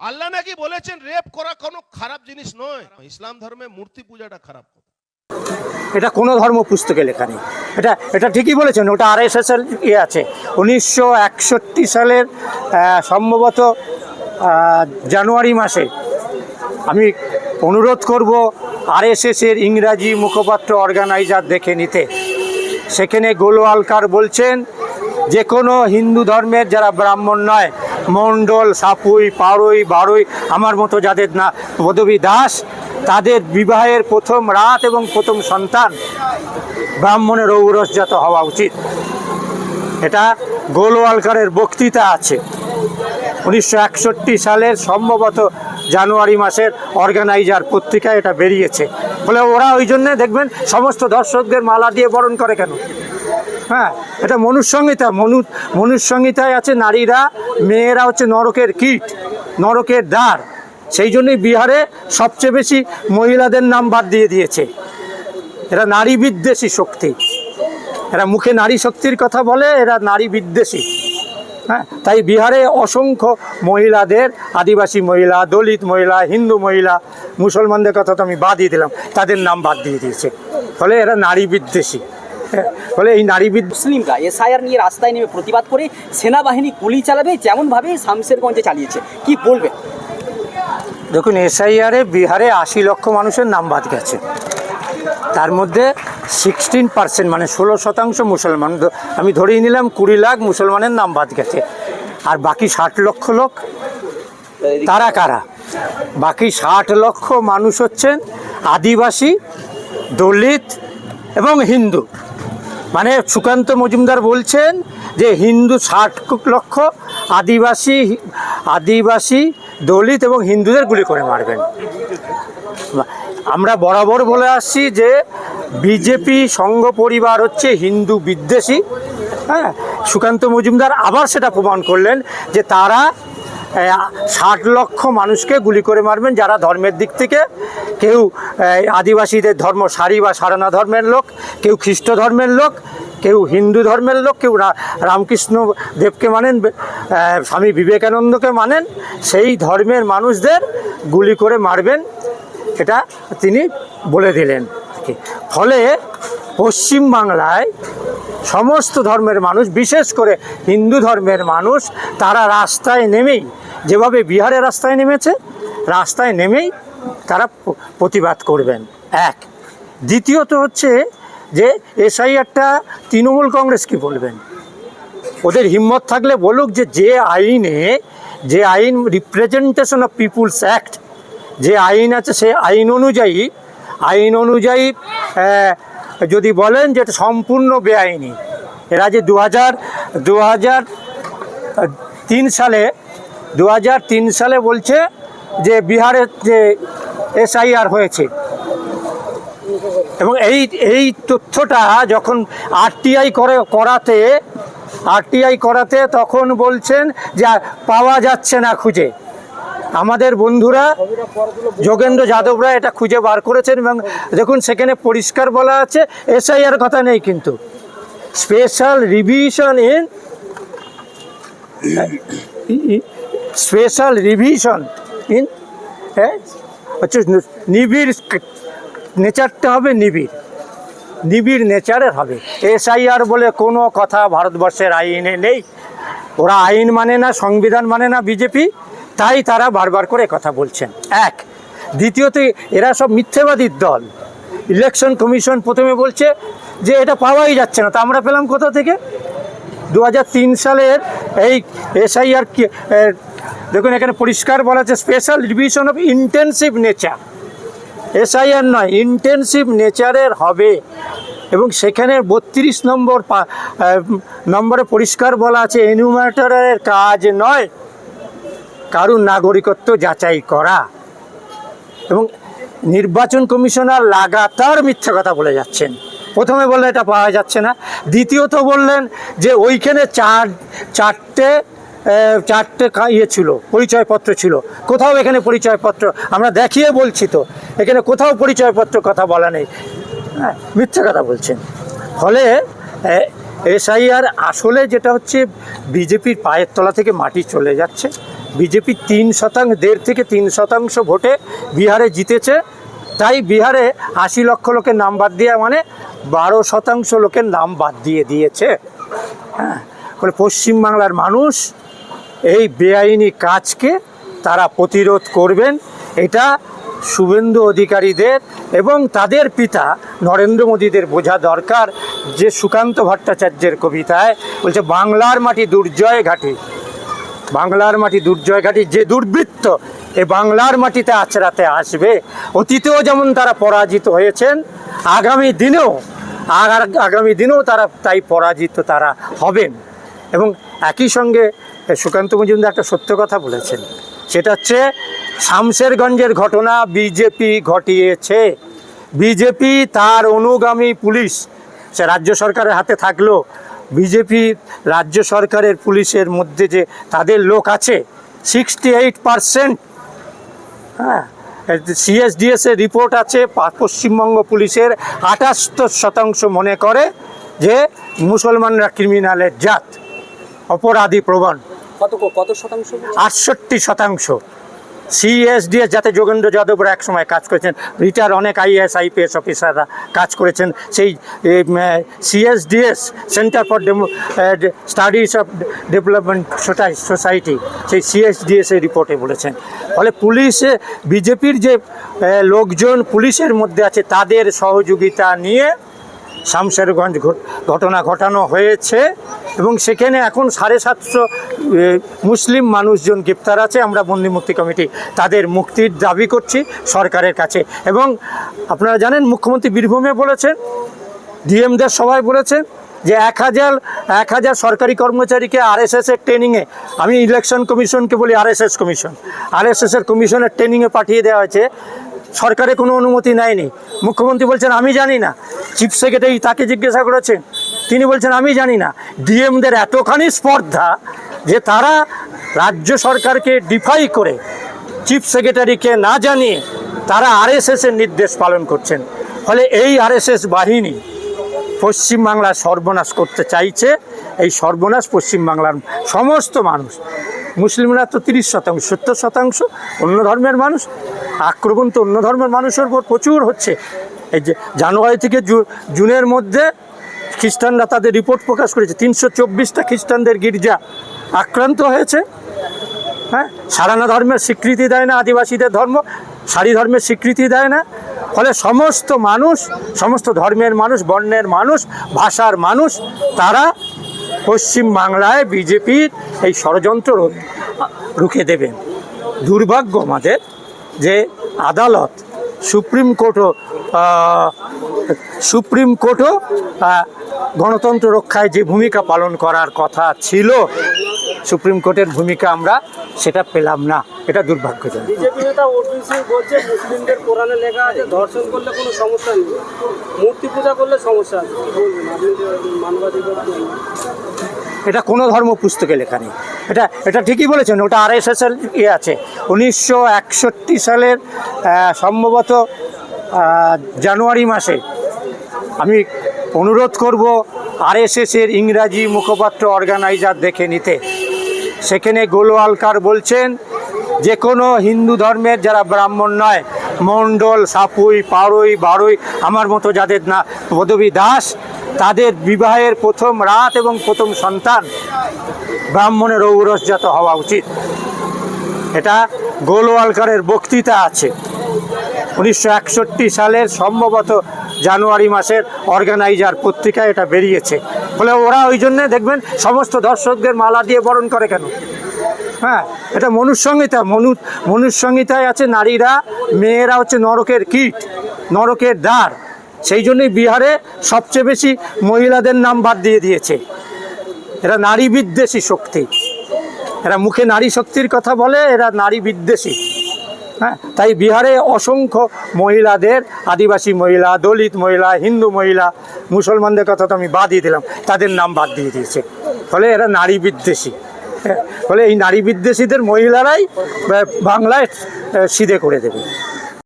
আল্লাহ নাকি বলেছেন, রেপ করা কোনো খারাপ জিনিস নয়। ইসলাম ধর্মে মূর্তি পূজাটা খারাপ এটা কোনো ধর্ম পুস্তকে লেখা নেই। এটা এটা ঠিকই বলেছেন, ওটা আর এস এস এর ইয়ে আছে। উনিশশো একষট্টি সালের সম্ভবত জানুয়ারি মাসে আমি অনুরোধ করব আরএসএসের ইংরাজি মুখপাত্র অর্গানাইজার দেখে নিতে। সেখানে গোলওয়ালকার বলছেন, যে কোনো হিন্দু ধর্মের যারা ব্রাহ্মণ নয় মণ্ডল, সাপুই পাড়ই বারুই, আমার মতো যাদের না পদবী দাস, তাদের বিবাহের প্রথম রাত এবং প্রথম সন্তান ব্রাহ্মণের ঔরসজাত হওয়া উচিত। এটা গোলওয়ালকারের বক্তৃতা আছে। উনিশশো একষট্টি সালের সম্ভবত জানুয়ারি মাসের অর্গানাইজার পত্রিকায় এটা বেরিয়েছে। বলে ওরা ওই জন্যে দেখবেন, সমস্ত দর্শকদের মালা দিয়ে বরণ করে কেন? হ্যাঁ এটা মনুসংহিতা, মনু, মনুসংহিতায় আছে নারীরা, মেয়েরা হচ্ছে নরকের কীট, নরকের দ্বার। সেই জন্যই বিহারে সবচেয়ে বেশি মহিলাদের নাম বাদ দিয়ে দিয়েছে। এরা নারী বিদ্বেষী শক্তি। এরা মুখে নারী শক্তির কথা বলে, এরা নারী বিদ্বেষী। হ্যাঁ তাই বিহারে অসংখ্য মহিলাদের, আদিবাসী মহিলা, দলিত মহিলা, হিন্দু মহিলা, মুসলমানদের কথা তো আমি বাদ দিয়ে দিলাম, তাদের নাম বাদ দিয়ে দিয়েছে। ফলে এরা নারী বিদ্বেষী। ফলে এই নারী বিদ্বেষ মুসলিমরা এসআইআর নিয়ে রাস্তায় নেমে প্রতিবাদ করে সেনাবাহিনী গুলি চালাবে যেমনভাবে শামশেরগঞ্জে চালিয়েছে। কি বলবেন? দেখুন এসআইআরে বিহারে আশি লক্ষ মানুষের নাম বাদ গেছে। তার মধ্যে সিক্সটিন পার্সেন্ট মানে ষোলো শতাংশ মুসলমান। আমি ধরেই নিলাম কুড়ি লাখ মুসলমানের নাম বাদ গেছে। আর বাকি ষাট লক্ষ লোক তারা কারা? বাকি ষাট লক্ষ মানুষ হচ্ছেন আদিবাসী দলিত এবং হিন্দু। মানে সুকান্ত মজুমদার বলছেন যে হিন্দু ষাট লক্ষ আদিবাসী আদিবাসী দলিত এবং হিন্দুদের গুলি করে মারবেন। আমরা বরাবর বলে আসছি যে বিজেপি সংঘ পরিবার হচ্ছে হিন্দু বিদ্বেষী। হ্যাঁ সুকান্ত মজুমদার আবার সেটা প্রমাণ করলেন যে তারা ষাট লক্ষ মানুষকে গুলি করে মারবেন যারা ধর্মের দিক থেকে। কেউ আদিবাসীদের ধর্ম সারি বা সারানা ধর্মের লোক, কেউ খ্রিস্ট ধর্মের লোক, কেউ হিন্দু ধর্মের লোক, কেউ রামকৃষ্ণ দেবকে মানেন স্বামী বিবেকানন্দকে মানেন, সেই ধর্মের মানুষদের গুলি করে মারবেন, এটা তিনি বলে দিলেন। ফলে পশ্চিম বাংলায় সমস্ত ধর্মের মানুষ, বিশেষ করে হিন্দু ধর্মের মানুষ, তারা রাস্তায় নেমেই যেভাবে বিহারে রাস্তায় নেমেছে, রাস্তায় নেমেই তারা প্রতিবাদ করবেন। এক। দ্বিতীয়ত হচ্ছে যে এসআইআরটা তৃণমূল কংগ্রেস কি বলবেন? ওদের হিম্মত থাকলে বলুক যে যে আইনে, যে আইন রিপ্রেজেন্টেশন অফ পিপুলস অ্যাক্ট যে আইন আছে সে আইন অনুযায়ী আইন অনুযায়ী যদি বলেন যে এটা সম্পূর্ণ বেআইনি। এরা যে দু হাজার দু হাজার তিন সালে দু হাজার তিন সালে বলছে যে বিহারের যে এসআইআর হয়েছে। এবং এই এই তথ্যটা যখন আরটিআই করে, করাতে, আরটিআই করাতে তখন বলছেন যে পাওয়া যাচ্ছে না খুঁজে। আমাদের বন্ধুরা যোগেন্দ্র যাদবরা এটা খুঁজে বার করেছেন এবং দেখুন সেখানে পরিষ্কার বলা আছে, এসআইআর কথা নেই কিন্তু। Special revision in special revision in হ্যাঁ হচ্ছে নিবিড় নেচারটা হবে নিবিড় নিবিড় নেচারের হবে। এসআইআর বলে কোনো কথা ভারতবর্ষের আইনে নেই। ওরা আইন মানে না, সংবিধান মানে না বিজেপি, তাই তারা বারবার করে কথা বলছেন। এক। দ্বিতীয়ত, এরা সব মিথ্যেবাদীর দল। ইলেকশন কমিশন প্রথমে বলছে যে এটা পাওয়াই যাচ্ছে না। তা আমরা পেলাম কোথা থেকে? দু হাজার তিন সালের এই এসআইআর দেখুন, এখানে পরিষ্কার বলা আছে special revision of intensive nature SIR নয় ইন্টেন্সিভ নেচারের হবে। এবং সেখানে বত্রিশ নম্বর নম্বরে পরিষ্কার বলা আছে এনিউমারেটরের কাজ নয়, কারুর নাগরিকত্ব যাচাই করা। এবং নির্বাচন কমিশনার লাগাতার মিথ্যা কথা বলে যাচ্ছেন। প্রথমে বললেন এটা পাওয়া যাচ্ছে না, দ্বিতীয়ত বললেন যে ওইখানে চার, চারটে চারটে ইয়ে ছিল, পরিচয়পত্র ছিল। কোথাও এখানে পরিচয়পত্র, আমরা দেখিয়ে বলছি তো। এখানে কোথাও পরিচয়পত্র কথা বলা নেই। হ্যাঁ মিথ্যা কথা বলছেন। ফলে এসআইআর আসলে যেটা হচ্ছে, বিজেপির পায়ের তলা থেকে মাটি চলে যাচ্ছে। বিজেপি তিন শতাংশ, দেড় থেকে তিন শতাংশ ভোটে বিহারে জিতেছে। তাই বিহারে আশি লক্ষ লোকের নাম বাদ দেওয়া মানে বারো শতাংশ লোকের নাম বাদ দিয়ে দিয়েছে। হ্যাঁ ফলে পশ্চিমবাংলার মানুষ বেআইনি কাজকে তারা প্রতিরোধ করবেন। এটা শুভেন্দু অধিকারীদের এবং তাদের পিতা নরেন্দ্র মোদীদের বোঝা দরকার। যে সুকান্ত ভট্টাচার্যের কবিতায় বলছে, বাংলার মাটি দুর্জয় ঘাটে। বাংলার মাটি দুর্জয় ঘাটি, যে দুর্বৃত্ত এ বাংলার মাটিতে আছড়াতে আসবে। অতীতেও যেমন তারা পরাজিত হয়েছেন, আগামী দিনেও আগামী দিনেও তারা তাই পরাজিত তারা হবেন। এবং একই সঙ্গে সুকান্ত মজুমদার একটা সত্য কথা বলেছেন। সেটা হচ্ছে, শামশেরগঞ্জের ঘটনা বিজেপি ঘটিয়েছে। বিজেপি তার অনুগামী পুলিশ, সে রাজ্য সরকারের হাতে থাকল। বিজেপি রাজ্য সরকারের পুলিশের মধ্যে যে তাদের লোক আছে সিক্সটি এইট পারসেন্ট হ্যাঁ সিএসডিএস এর রিপোর্ট আছে পশ্চিমবঙ্গ পুলিশের আটাত্তর শতাংশ মনে করে যে মুসলমানরা ক্রিমিনালের জাত, অপরাধী প্রবণ। শতাংশ? আটষট্টি শতাংশ। সিএসডিএস যাতে যোগেন্দ্র যাদবরা এক সময় কাজ করেছেন, রিটায়ার অনেক আইএস আইপিএস অফিসাররা কাজ করেছেন, সেই CSDS centre for studies of development society সেই সিএসডিএস এর রিপোর্টে বলেছেন। ফলে পুলিশে বিজেপির যে লোকজন পুলিশের মধ্যে আছে, তাদের সহযোগিতা নিয়ে শামশেরগঞ্জ ঘটনা ঘটানো হয়েছে এবং সেখানে এখন সাড়ে সাতশো মুসলিম মানুষজন গ্রেপ্তার আছে। আমরা বন্দি মুক্তি কমিটি তাদের মুক্তির দাবি করছি সরকারের কাছে। এবং আপনারা জানেন, মুখ্যমন্ত্রী বীরভূমে বলেছেন ডিএমদের সবাই বলেছেন যে এক হাজার এক হাজার সরকারি কর্মচারীকে আরএসএস এর ট্রেনিংয়ে আমি ইলেকশন কমিশনকে বলি আরএসএস কমিশন আরএসএস এর কমিশনের ট্রেনিংয়ে পাঠিয়ে দেওয়া হয়েছে। সরকারে কোনো অনুমতি নেয়নি। মুখ্যমন্ত্রী বলছেন, আমি জানি না। চিফ সেক্রেটারি তাকে জিজ্ঞাসা করেছেন, তিনি বলছেন, আমি জানি না। ডিএমদের এতখানি স্পর্ধা যে তারা রাজ্য সরকারকে ডিফাই করে চিফ সেক্রেটারিকে না জানিয়ে তারা আরএসএস এর নির্দেশ পালন করছেন। ফলে এই আরএসএস বাহিনী পশ্চিমবাংলার সর্বনাশ করতে চাইছে। এই সর্বনাশ পশ্চিমবাংলার সমস্ত মানুষ। মুসলিমরা তো তিরিশ শতাংশ, সত্তর শতাংশ, অন্য ধর্মের মানুষ। আক্রমণ তো অন্য ধর্মের মানুষের উপর প্রচুর হচ্ছে। এই যে জানুয়ারি থেকে জুনের মধ্যে খ্রিস্টানরা তাদের রিপোর্ট প্রকাশ করেছে। তিনশো চব্বিশটা খ্রিস্টানদের গির্জা আক্রান্ত হয়েছে। হ্যাঁ? সারানা ধর্মের স্বীকৃতি দেয় না আদিবাসীদের ধর্ম, সারি ধর্মের স্বীকৃতি দেয় না। ফলে সমস্ত মানুষ, সমস্ত ধর্মের মানুষ, বর্ণের মানুষ, ভাষার মানুষ, তারা পশ্চিম বাংলায় বিজেপির এই ষড়যন্ত্র রুখে দেবেন দুর্ভাগ্য আমাদের যে আদালত সুপ্রিম কোর্টও সুপ্রিম কোর্টও গণতন্ত্র রক্ষায় যে ভূমিকা পালন করার কথা ছিল, সুপ্রিম কোর্টের ভূমিকা আমরা সেটা পেলাম না। এটা দুর্ভাগ্যজনক। বিজেপি নেতা অর্জুন সিং বলছে, মুসলিমদের কোরআনে লেখা আছে, ধর্ষণ করলে কোনো সমস্যা নেই। মূর্তি পূজা করলে সমস্যা আছে। কি বলবেন? মানবাধিকার এটা কোনো ধর্ম পুস্তকে লেখা নেই। এটা এটা ঠিকই বলেছেন, ওটা আর এস এস এর ইয়ে আছে। উনিশশো একষট্টি সালের সম্ভবত জানুয়ারি মাসে আমি অনুরোধ করব আরএসএসের ইংরাজি মুখপাত্র অর্গানাইজার দেখে নিতে। সেখানে গোলওয়ালকার বলছেন, যে কোনো হিন্দু ধর্মের যারা ব্রাহ্মণ নয়, মণ্ডল, সাপুই পাড়ই বারুই, আমার মতো যাদের না পদবী দাস তাদের বিবাহের প্রথম রাত এবং প্রথম সন্তান ব্রাহ্মণের ঔরসজাত হওয়া উচিত। এটা গোলওয়ালকারের বক্তৃতা আছে। উনিশশো একষট্টি সালের সম্ভবত জানুয়ারি মাসের অর্গানাইজার পত্রিকায় এটা বেরিয়েছে। ফলে ওরা ওই জন্যে দেখবেন সমস্ত দর্শকদের মালা দিয়ে বরণ করে কেন? হ্যাঁ এটা মনুসংহিতা। মনু, মনুসংহিতায় আছে নারীরা, মেয়েরা হচ্ছে নরকের কীট, নরকের দ্বার। সেই জন্যই বিহারে সবচেয়ে বেশি মহিলাদের নাম বাদ দিয়ে দিয়েছে। এরা নারী বিদ্বেষী শক্তি। এরা মুখে নারী শক্তির কথা বলে এরা নারী বিদ্বেষী। হ্যাঁ তাই বিহারে অসংখ্য মহিলাদের আদিবাসী মহিলা দলিত মহিলা হিন্দু মহিলা মুসলমানদের কথা তো আমি বাদই দিলাম তাদের নাম বাদ দিয়ে দিয়েছে। ফলে এরা নারী বিদ্বেষী। হ্যাঁ, ফলে এই নারী বিদ্বেষীদের মহিলারাই বাংলায় সিধে করে দেবে।